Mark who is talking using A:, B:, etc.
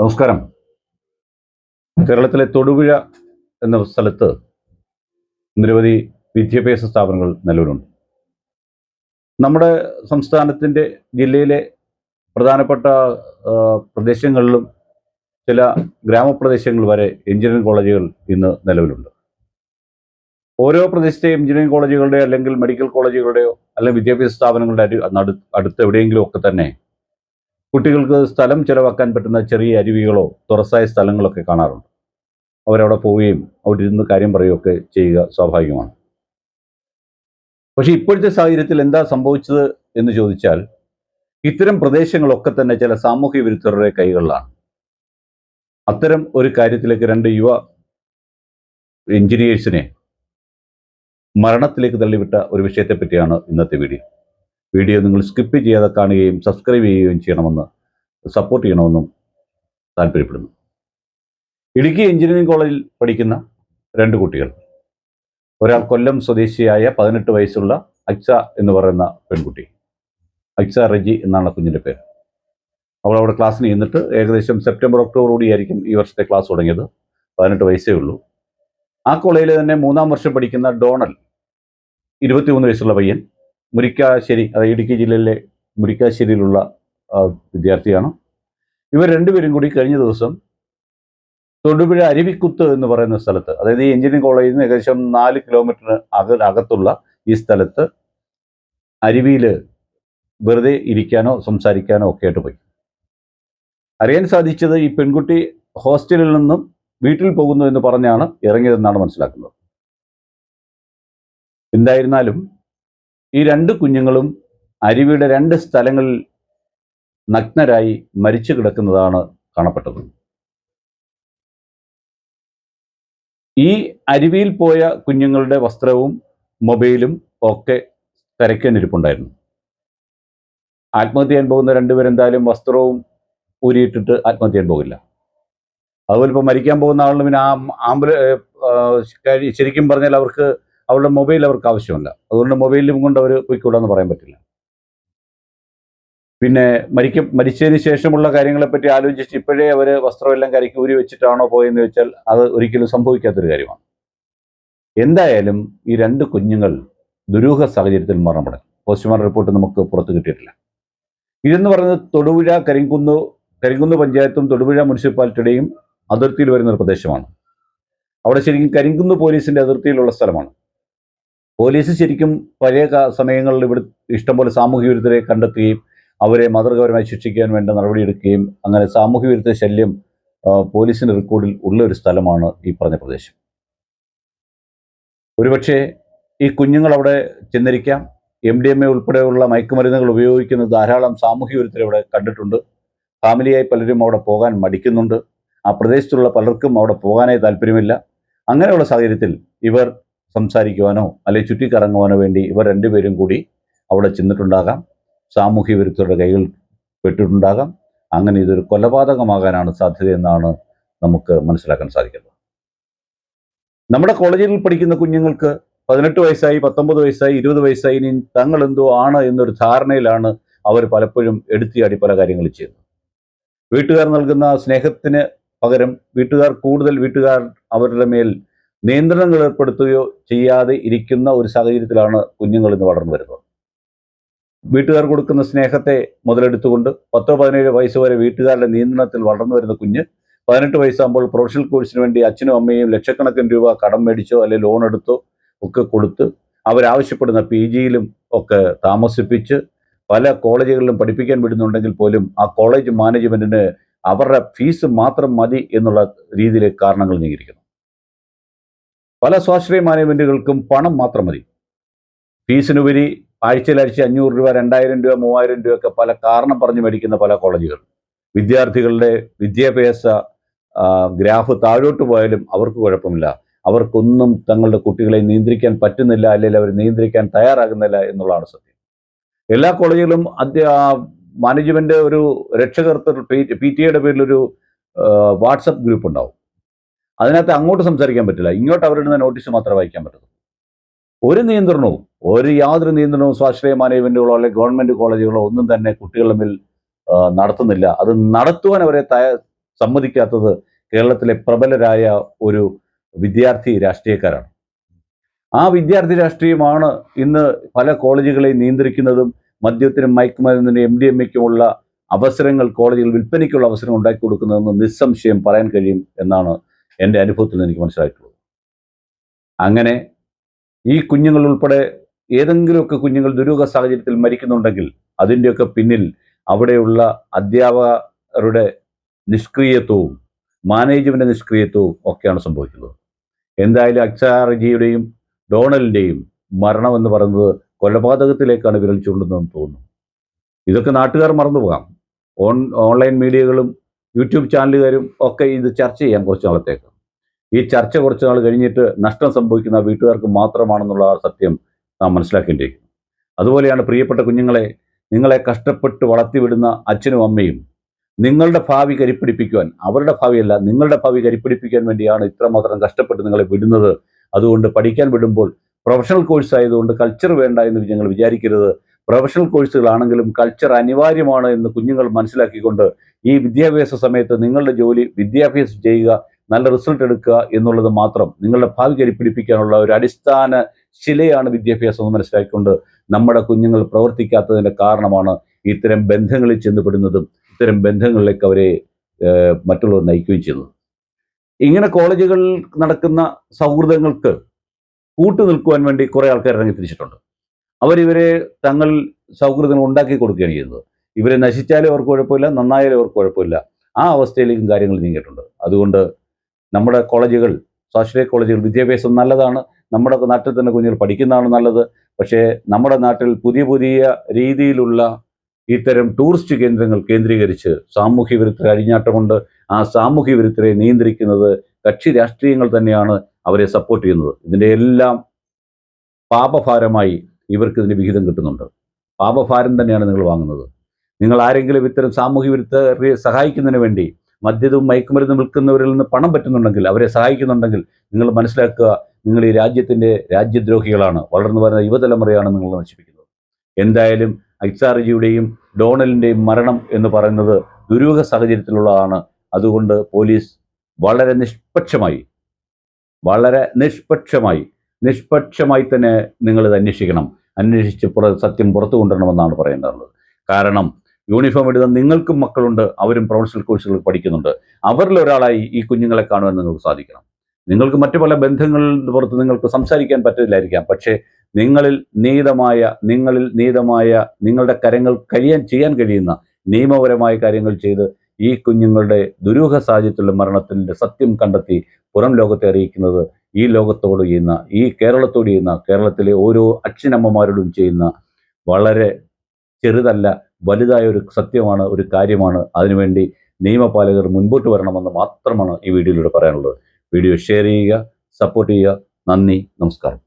A: നമസ്കാരം. കേരളത്തിലെ തൊടുപുഴ എന്ന സ്ഥലത്ത് നിരവധി വിദ്യാഭ്യാസ സ്ഥാപനങ്ങൾ നിലവിലുണ്ട്. നമ്മുടെ സംസ്ഥാനത്തിന്റെ ജില്ലയിലെ പ്രധാനപ്പെട്ട പ്രദേശങ്ങളിലും ചില ഗ്രാമപ്രദേശങ്ങൾ വരെ എഞ്ചിനീയറിംഗ് കോളേജുകൾ ഇന്ന് നിലവിലുണ്ട്. ഓരോ പ്രദേശത്തെയും എഞ്ചിനീയറിംഗ് കോളേജുകളുടെയോ അല്ലെങ്കിൽ മെഡിക്കൽ കോളേജുകളുടെയോ അല്ലെങ്കിൽ വിദ്യാഭ്യാസ സ്ഥാപനങ്ങളുടെ അരു- അടുത്ത് എവിടെയെങ്കിലും ഒക്കെ തന്നെ കുട്ടികൾക്ക് സ്ഥലം ചിലവാക്കാൻ പറ്റുന്ന ചെറിയ അരുവികളോ തുറസായ സ്ഥലങ്ങളൊക്കെ കാണാറുണ്ട്. അവരവിടെ പോവുകയും അവിടെ ഇരുന്ന് കാര്യം പറയുകയൊക്കെ ചെയ്യുക സ്വാഭാവികമാണ്. പക്ഷേ ഇപ്പോഴത്തെ സാഹചര്യത്തിൽ എന്താ സംഭവിച്ചത് എന്ന് ചോദിച്ചാൽ ഇത്തരം പ്രദേശങ്ങളൊക്കെ തന്നെ ചില സാമൂഹ്യ വിരുദ്ധരുടെ കൈകളിലാണ്. അത്തരം ഒരു കാര്യത്തിലേക്ക് രണ്ട് യുവ എഞ്ചിനീയേഴ്സിനെ മരണത്തിലേക്ക് തള്ളിവിട്ട ഒരു വിഷയത്തെ പറ്റിയാണ് ഇന്നത്തെ വീഡിയോ. വീഡിയോ നിങ്ങൾ സ്കിപ്പ് ചെയ്യാതെ കാണുകയും സബ്സ്ക്രൈബ് ചെയ്യുകയും ചെയ്യണമെന്ന് സപ്പോർട്ട് ചെയ്യണമെന്നും താല്പര്യപ്പെടുന്നു. ഇടുക്കി എഞ്ചിനീയറിംഗ് കോളേജിൽ പഠിക്കുന്ന രണ്ട് കുട്ടികൾ. ഒരാൾ കൊല്ലം സ്വദേശിയായ പതിനെട്ട് വയസ്സുള്ള അക്സ എന്ന് പറയുന്ന പെൺകുട്ടി. അക്സ റജി എന്നാണ് കുഞ്ഞിന്റെ പേര്. അവൾ അവിടെ ക്ലാസ്സിന് ചെന്നിട്ട് ഏകദേശം സെപ്റ്റംബർ ഒക്ടോബർ കൂടിയായിരിക്കും ഈ വർഷത്തെ ക്ലാസ് തുടങ്ങിയത്. പതിനെട്ട് വയസ്സേ ഉള്ളൂ. ആ കോളേജിൽ തന്നെ മൂന്നാം വർഷം പഠിക്കുന്ന ഡോണൽ ഇരുപത്തിമൂന്ന് വയസ്സുള്ള പയ്യൻ മുരിക്കാശ്ശേരി അതായത് ഇടുക്കി ജില്ലയിലെ മുരിക്കാശ്ശേരിയിലുള്ള വിദ്യാർത്ഥിയാണ്. ഇവർ രണ്ടുപേരും കൂടി കഴിഞ്ഞ ദിവസം തൊടുപുഴ അരുവിക്കുത്ത് എന്ന് പറയുന്ന സ്ഥലത്ത് അതായത് ഈ എഞ്ചിനീയറിംഗ് കോളേജിൽ നിന്ന് ഏകദേശം നാല് കിലോമീറ്ററിന് അക അകത്തുള്ള ഈ സ്ഥലത്ത് അരുവിയിൽ വെറുതെ ഇരിക്കാനോ സംസാരിക്കാനോ ഒക്കെ ആയിട്ട് പോയി. അറിയാൻ സാധിച്ചത് ഈ പെൺകുട്ടി ഹോസ്റ്റലിൽ നിന്നും വീട്ടിൽ പോകുന്നു എന്ന് പറഞ്ഞാണ് ഇറങ്ങിയതെന്നാണ് മനസ്സിലാക്കുന്നത്. എന്തായിരുന്നാലും ഈ രണ്ട് കുഞ്ഞുങ്ങളും അരുവിയുടെ രണ്ട് സ്ഥലങ്ങളിൽ നഗ്നരായി മരിച്ചു കിടക്കുന്നതാണ് കാണപ്പെട്ടത്. ഈ അരുവിയിൽ പോയ കുഞ്ഞുങ്ങളുടെ വസ്ത്രവും മൊബൈലും ഒക്കെ കരയ്ക്കാനിരിപ്പുണ്ടായിരുന്നു ആത്മഹത്യ ചെയ്യാൻ പോകുന്ന രണ്ടുപേരെന്തായാലും വസ്ത്രവും ഊരിയിട്ടിട്ട് ആത്മഹത്യ ചെയ്യാൻ പോകില്ല. അതുപോലെ ഇപ്പോൾ മരിക്കാൻ പോകുന്ന ആളിന് പിന്നെ ആ ആംബുല ശരിക്കും പറഞ്ഞാൽ അവർക്ക് അവളുടെ മൊബൈൽ അവർക്ക് ആവശ്യമില്ല. അതുകൊണ്ട് മൊബൈലും കൊണ്ട് അവർ പോയിക്കൂടാന്ന് പറയാൻ പറ്റില്ല. പിന്നെ മരിക്ക മരിച്ചതിന് ശേഷമുള്ള കാര്യങ്ങളെപ്പറ്റി ആലോചിച്ച് ഇപ്പോഴേ അവർ വസ്ത്രമെല്ലാം കരയ്ക്ക് ഊരി വെച്ചിട്ടാണോ പോയെന്ന് വെച്ചാൽ അത് ഒരിക്കലും സംഭവിക്കാത്തൊരു കാര്യമാണ്. എന്തായാലും ഈ രണ്ട് കുഞ്ഞുങ്ങൾ ദുരൂഹ സാഹചര്യത്തിൽ മരണപ്പെടും പോസ്റ്റ്മോർട്ടം റിപ്പോർട്ട് നമുക്ക് പുറത്തു കിട്ടിയിട്ടില്ല. ഇതെന്ന് പറയുന്നത് തൊടുപുഴ കരിങ്കുന്ന് കരിങ്കുന്ന് പഞ്ചായത്തും തൊടുപുഴ മുനിസിപ്പാലിറ്റിയുടെയും അതിർത്തിയിൽ വരുന്ന ഒരു പ്രദേശമാണ്. അവിടെ ശരിക്കും കരിങ്കുന്ന് പോലീസിന്റെ അതിർത്തിയിലുള്ള സ്ഥലമാണ്. പോലീസ് ശരിക്കും പഴയ സമയങ്ങളിൽ ഇവിടെ ഇഷ്ടംപോലെ സാമൂഹ്യ വിരുദ്ധരെ കണ്ടെത്തുകയും അവരെ മാതൃകാപരമായി ശിക്ഷിക്കാൻ വേണ്ട നടപടിയെടുക്കുകയും അങ്ങനെ സാമൂഹ്യ വിരുദ്ധ ശല്യം പോലീസിന്റെ റെക്കോർഡിൽ ഉള്ള ഒരു സ്ഥലമാണ് ഈ പറഞ്ഞ പ്രദേശം. ഒരുപക്ഷെ ഈ കുഞ്ഞുങ്ങൾ അവിടെ ചെന്നിരിക്കാം. എം ഡി എം എ ഉൾപ്പെടെയുള്ള മയക്കുമരുന്നുകൾ ഉപയോഗിക്കുന്ന ധാരാളം സാമൂഹ്യ വിരുദ്ധരെ അവിടെ കണ്ടിട്ടുണ്ട്. ഫാമിലിയായി പലരും അവിടെ പോകാൻ മടിക്കുന്നുണ്ട്. ആ പ്രദേശത്തുള്ള പലർക്കും അവിടെ പോകാനായി താല്പര്യമില്ല. അങ്ങനെയുള്ള സാഹചര്യത്തിൽ ഇവർ സംസാരിക്കുവാനോ അല്ലെങ്കിൽ ചുറ്റിക്കറങ്ങുവാനോ വേണ്ടി ഇവർ രണ്ടുപേരും കൂടി അവിടെ ചെന്നിട്ടുണ്ടാകാം. സാമൂഹ്യ വിരുദ്ധരുടെ കൈകൾ പെട്ടിട്ടുണ്ടാകാം. അങ്ങനെ ഇതൊരു കൊലപാതകമാകാനാണ് സാധ്യതയെന്നാണ് നമുക്ക് മനസ്സിലാക്കാൻ സാധിക്കുന്നത്. നമ്മുടെ കോളേജിൽ പഠിക്കുന്ന കുഞ്ഞുങ്ങൾക്ക് പതിനെട്ട് വയസ്സായി പത്തൊമ്പത് വയസ്സായി ഇരുപത് വയസ്സായി ഇനി തങ്ങൾ എന്തോ ആണ് എന്നൊരു ധാരണയിലാണ് അവർ പലപ്പോഴും എടുത്തിയാടി പല കാര്യങ്ങൾ ചെയ്യുന്നത്. വീട്ടുകാർ നൽകുന്ന സ്നേഹത്തിന് പകരം വീട്ടുകാർ കൂടുതൽ വീട്ടുകാർ അവരുടെ മേൽ നിയന്ത്രണങ്ങൾ ഏർപ്പെടുത്തുകയോ ചെയ്യാതെ ഇരിക്കുന്ന ഒരു സാഹചര്യത്തിലാണ് കുഞ്ഞുങ്ങൾ ഇന്ന് വളർന്നു വരുന്നത്. വീട്ടുകാർ കൊടുക്കുന്ന സ്നേഹത്തെ മുതലെടുത്തുകൊണ്ട് പത്തോ പതിനേഴ് വയസ്സ് വരെ വീട്ടുകാരുടെ നിയന്ത്രണത്തിൽ വളർന്നു വരുന്ന കുഞ്ഞ് പതിനെട്ട് വയസ്സാകുമ്പോൾ പ്രൊഫഷണൽ കോഴ്സിന് വേണ്ടി അച്ഛനും അമ്മയും ലക്ഷക്കണക്കിന് രൂപ കടം മേടിച്ചോ അല്ലെങ്കിൽ ലോൺ എടുത്തോ ഒക്കെ കൊടുത്ത് അവരാവശ്യപ്പെടുന്ന പി ജിയിലും ഒക്കെ താമസിപ്പിച്ച് പല കോളേജുകളിലും പഠിപ്പിക്കാൻ വിടുന്നുണ്ടെങ്കിൽ പോലും ആ കോളേജ് മാനേജ്മെന്റിന് അവരുടെ ഫീസ് മാത്രം മതി എന്നുള്ള രീതിയിൽ കാരണങ്ങൾ നീങ്ങിയിരിക്കുന്നു. പല സ്വാശ്രയ മാനേജ്മെന്റുകൾക്കും പണം മാത്രം മതി. ഫീസിനുപരി ആഴ്ചയിലാഴ്ച അഞ്ഞൂറ് രൂപ രണ്ടായിരം രൂപ മൂവായിരം രൂപ ഒക്കെ പല കാരണം പറഞ്ഞ് മേടിക്കുന്ന പല കോളേജുകൾ. വിദ്യാർത്ഥികളുടെ വിദ്യാഭ്യാസ ഗ്രാഫ് താഴോട്ട് പോയാലും അവർക്ക് കുഴപ്പമില്ല. അവർക്കൊന്നും തങ്ങളുടെ കുട്ടികളെ നിയന്ത്രിക്കാൻ പറ്റുന്നില്ല അല്ലെങ്കിൽ അവർ നിയന്ത്രിക്കാൻ തയ്യാറാകുന്നില്ല എന്നുള്ളതാണ് സത്യം. എല്ലാ കോളേജുകളും അധ്യ മാനേജ്മെന്റ് ഒരു രക്ഷകർത്തൃ പി ടി എയുടെ പേരിലൊരു വാട്സപ്പ് ഗ്രൂപ്പ് ഉണ്ടാവും അതിനകത്ത് അങ്ങോട്ട് സംസാരിക്കാൻ പറ്റില്ല. ഇങ്ങോട്ട് അവരിടുന്ന നോട്ടീസ് മാത്രമേ വായിക്കാൻ പറ്റൂ ഒരു നിയന്ത്രണവും ഒരു യാതൊരു നിയന്ത്രണവും സ്വാശ്രയ മാനേജ്മെന്റുകളോ അല്ലെങ്കിൽ ഗവൺമെന്റ് കോളേജുകളോ ഒന്നും തന്നെ കുട്ടികളുടെ മേൽ നടത്തുന്നില്ല. അത് നടത്തുവാൻ അവരെ തയ സമ്മതിക്കാത്തത് കേരളത്തിലെ പ്രബലരായ ഒരു വിദ്യാർത്ഥി രാഷ്ട്രീയക്കാരാണ്. ആ വിദ്യാർത്ഥി രാഷ്ട്രീയമാണ് ഇന്ന് പല കോളേജുകളെയും നിയന്ത്രിക്കുന്നതും മദ്യത്തിനും മയക്കുമരുന്നിനും എം ഡി എം എക്കുമുള്ള അവസരങ്ങൾ കോളേജുകൾ വിൽപ്പനയ്ക്കുള്ള അവസരം ഉണ്ടാക്കി കൊടുക്കുന്നതെന്ന് നിസ്സംശയം പറയാൻ കഴിയും എന്നാണ് എന്റെ അനുഭവത്തിൽ നിന്ന് എനിക്ക് മനസ്സിലായിട്ടുള്ളത്. അങ്ങനെ ഈ കുഞ്ഞുങ്ങൾ ഉൾപ്പെടെ ഏതെങ്കിലുമൊക്കെ കുഞ്ഞുങ്ങൾ ദുരൂഹ സാഹചര്യത്തിൽ മരിക്കുന്നുണ്ടെങ്കിൽ അതിന്റെയൊക്കെ പിന്നിൽ അവിടെയുള്ള അധ്യാപകരുടെ നിഷ്ക്രിയത്വവും മാനേജ്മെന്റ് നിഷ്ക്രിയത്വവും ഒക്കെയാണ് സംഭവിക്കുന്നത്. എന്തായാലും അക്ഷാർജിയുടെയും ഡോണലിന്റെയും മരണം എന്ന് പറയുന്നത് കൊലപാതകത്തിലേക്കാണ് വിരൽ ചൂണ്ടുന്നതെന്ന് തോന്നുന്നു. ഇതൊക്കെ നാട്ടുകാർ മറന്നു പോകാം ഓൺ ഓൺലൈൻ മീഡിയകളും യൂട്യൂബ് ചാനലുകാരും ഒക്കെ ഇത് ചർച്ച ചെയ്യാം കുറച്ച് നാളത്തേക്ക്. ഈ ചർച്ച കുറച്ച് നാൾ കഴിഞ്ഞിട്ട് നഷ്ടം സംഭവിക്കുന്ന വീട്ടുകാർക്ക് മാത്രമാണെന്നുള്ള സത്യം നാം മനസ്സിലാക്കേണ്ടിയിരിക്കുന്നു. അതുപോലെയാണ് പ്രിയപ്പെട്ട കുഞ്ഞുങ്ങളെ നിങ്ങളെ കഷ്ടപ്പെട്ട് വളർത്തിവിടുന്ന അച്ഛനും അമ്മയും നിങ്ങളുടെ ഭാവി കരിപ്പിടിപ്പിക്കുവാൻ അവരുടെ ഭാവിയല്ല നിങ്ങളുടെ ഭാവി കരിപ്പിടിപ്പിക്കാൻ വേണ്ടിയാണ് ഇത്രമാത്രം കഷ്ടപ്പെട്ട് നിങ്ങളെ വിടുന്നത്. അതുകൊണ്ട് പഠിക്കാൻ വിടുമ്പോൾ പ്രൊഫഷണൽ കോഴ്സ് ആയതുകൊണ്ട് കൾച്ചർ വേണ്ട എന്ന് ഞങ്ങൾ വിചാരിക്കരുത്. പ്രൊഫഷണൽ കോഴ്സുകളാണെങ്കിലും കൾച്ചർ അനിവാര്യമാണ് എന്ന് കുഞ്ഞുങ്ങൾ മനസ്സിലാക്കിക്കൊണ്ട് ഈ വിദ്യാഭ്യാസ സമയത്ത് നിങ്ങളുടെ ജോലി വിദ്യാഭ്യാസം ചെയ്യുക നല്ല റിസൾട്ട് എടുക്കുക എന്നുള്ളത് മാത്രം നിങ്ങളുടെ ഭാവി കരിപ്പിടിപ്പിക്കാനുള്ള ഒരു അടിസ്ഥാന ശിലയാണ് വിദ്യാഭ്യാസം എന്ന് മനസ്സിലാക്കിക്കൊണ്ട് നമ്മുടെ കുഞ്ഞുങ്ങൾ പ്രവർത്തിക്കാത്തതിന്റെ കാരണമാണ് ഇത്തരം ബന്ധങ്ങളിൽ ചെന്നുപെടുന്നതും ഇത്തരം ബന്ധങ്ങളിലേക്ക് അവരെ മറ്റുള്ളവർ നയിക്കുകയും ചെയ്യുന്നത്. ഇങ്ങനെ കോളേജുകളിൽ നടക്കുന്ന സൗഹൃദങ്ങൾക്ക് കൂട്ടു നിൽക്കുവാൻ വേണ്ടി കുറേ ആൾക്കാർ ഇറങ്ങി തിരിച്ചിട്ടുണ്ട് അവരിവരെ തങ്ങൾ സൗഹൃദങ്ങൾ ഉണ്ടാക്കി കൊടുക്കുകയാണ് ചെയ്യുന്നത്. ഇവരെ നശിച്ചാലും അവർക്ക് കുഴപ്പമില്ല നന്നായാലും അവർക്ക് കുഴപ്പമില്ല. ആ അവസ്ഥയിലേക്കും കാര്യങ്ങൾ നീങ്ങിയിട്ടുണ്ട്. അതുകൊണ്ട് നമ്മുടെ കോളേജുകൾ സ്വാശ്രയ കോളേജുകൾ വിദ്യാഭ്യാസം നല്ലതാണ് നമ്മുടെ നാട്ടിൽ തന്നെ കുഞ്ഞുങ്ങൾ പഠിക്കുന്നതാണ് നല്ലത്. പക്ഷേ നമ്മുടെ നാട്ടിൽ പുതിയ പുതിയ രീതിയിലുള്ള ഇത്തരം ടൂറിസ്റ്റ് കേന്ദ്രങ്ങൾ കേന്ദ്രീകരിച്ച് സാമൂഹ്യ വിരുദ്ധ അഴിഞ്ഞാട്ടമുണ്ട്. ആ സാമൂഹ്യ വിരുദ്ധരെ നിയന്ത്രിക്കുന്നത് കക്ഷി രാഷ്ട്രീയങ്ങൾ തന്നെയാണ് അവരെ സപ്പോർട്ട് ചെയ്യുന്നത്. ഇതിന്റെ എല്ലാം പാപഭാരമായി ഇവർക്ക് ഇതിന് വിഹിതം കിട്ടുന്നുണ്ട്. പാപഭാരം തന്നെയാണ് നിങ്ങൾ വാങ്ങുന്നത്. നിങ്ങൾ ആരെങ്കിലും ഇത്തരം സാമൂഹ്യ വിരുദ്ധരെ സഹായിക്കുന്നതിന് വേണ്ടി മദ്യവും മയക്കുമരുന്നും വിൽക്കുന്നവരിൽ നിന്ന് പണം പറ്റുന്നുണ്ടെങ്കിൽ അവരെ സഹായിക്കുന്നുണ്ടെങ്കിൽ നിങ്ങൾ മനസ്സിലാക്കുക നിങ്ങൾ ഈ രാജ്യത്തിന്റെ രാജ്യദ്രോഹികളാണ്. വളർന്നു വരുന്ന യുവതലമുറയാണ് നിങ്ങൾ നശിപ്പിക്കുന്നത്. എന്തായാലും ഐസാർജിയുടെയും ഡോണലിന്റെയും മരണം എന്ന് പറയുന്നത് ദുരൂഹ സാഹചര്യത്തിലുള്ളതാണ്. അതുകൊണ്ട് പോലീസ് വളരെ നിഷ്പക്ഷമായി വളരെ നിഷ്പക്ഷമായി നിഷ്പക്ഷമായി തന്നെ നിങ്ങൾ ഇത് അന്വേഷിക്കണം. അന്വേഷിച്ച് പുറ സത്യം പുറത്തു കൊണ്ടുവരണമെന്നാണ് പറയേണ്ടത് കാരണം യൂണിഫോം ഇടുന്ന നിങ്ങൾക്കും മക്കളുണ്ട് അവരും പ്രൊഫഷണൽ കോഴ്സുകൾ പഠിക്കുന്നുണ്ട്. അവരിൽ ഒരാളായി ഈ കുഞ്ഞുങ്ങളെ കാണുവാൻ നിങ്ങൾക്ക് സാധിക്കണം. നിങ്ങൾക്ക് മറ്റു പല ബന്ധങ്ങളിൽ പുറത്ത് നിങ്ങൾക്ക് സംസാരിക്കാൻ പറ്റില്ലായിരിക്കാം. പക്ഷേ നിങ്ങളിൽ നീതമായ നിങ്ങളിൽ നീതമായ നിങ്ങളുടെ കരങ്ങൾ കഴിയാൻ ചെയ്യാൻ കഴിയുന്ന നിയമപരമായ കാര്യങ്ങൾ ചെയ്ത് ഈ കുഞ്ഞുങ്ങളുടെ ദുരൂഹ സാഹചര്യത്തിലുള്ള മരണത്തിന്റെ സത്യം കണ്ടെത്തി പുറം ലോകത്തെ അറിയിക്കുന്നത് ഈ ലോകത്തോട് ചെയ്യുന്ന ഈ കേരളത്തോട് ചെയ്യുന്ന കേരളത്തിലെ ഓരോ അച്ഛനമ്മമാരോടും ചെയ്യുന്ന വളരെ ചെറുതല്ല വലുതായ ഒരു സത്യമാണ് ഒരു കാര്യമാണ്. അതിനുവേണ്ടി നിയമപാലകർ മുൻപോട്ട് വരണമെന്ന് മാത്രമാണ് ഈ വീഡിയോയിലൂടെ പറയാനുള്ളത്. വീഡിയോ ഷെയർ ചെയ്യുക സപ്പോർട്ട് ചെയ്യുക. നന്ദി നമസ്കാരം.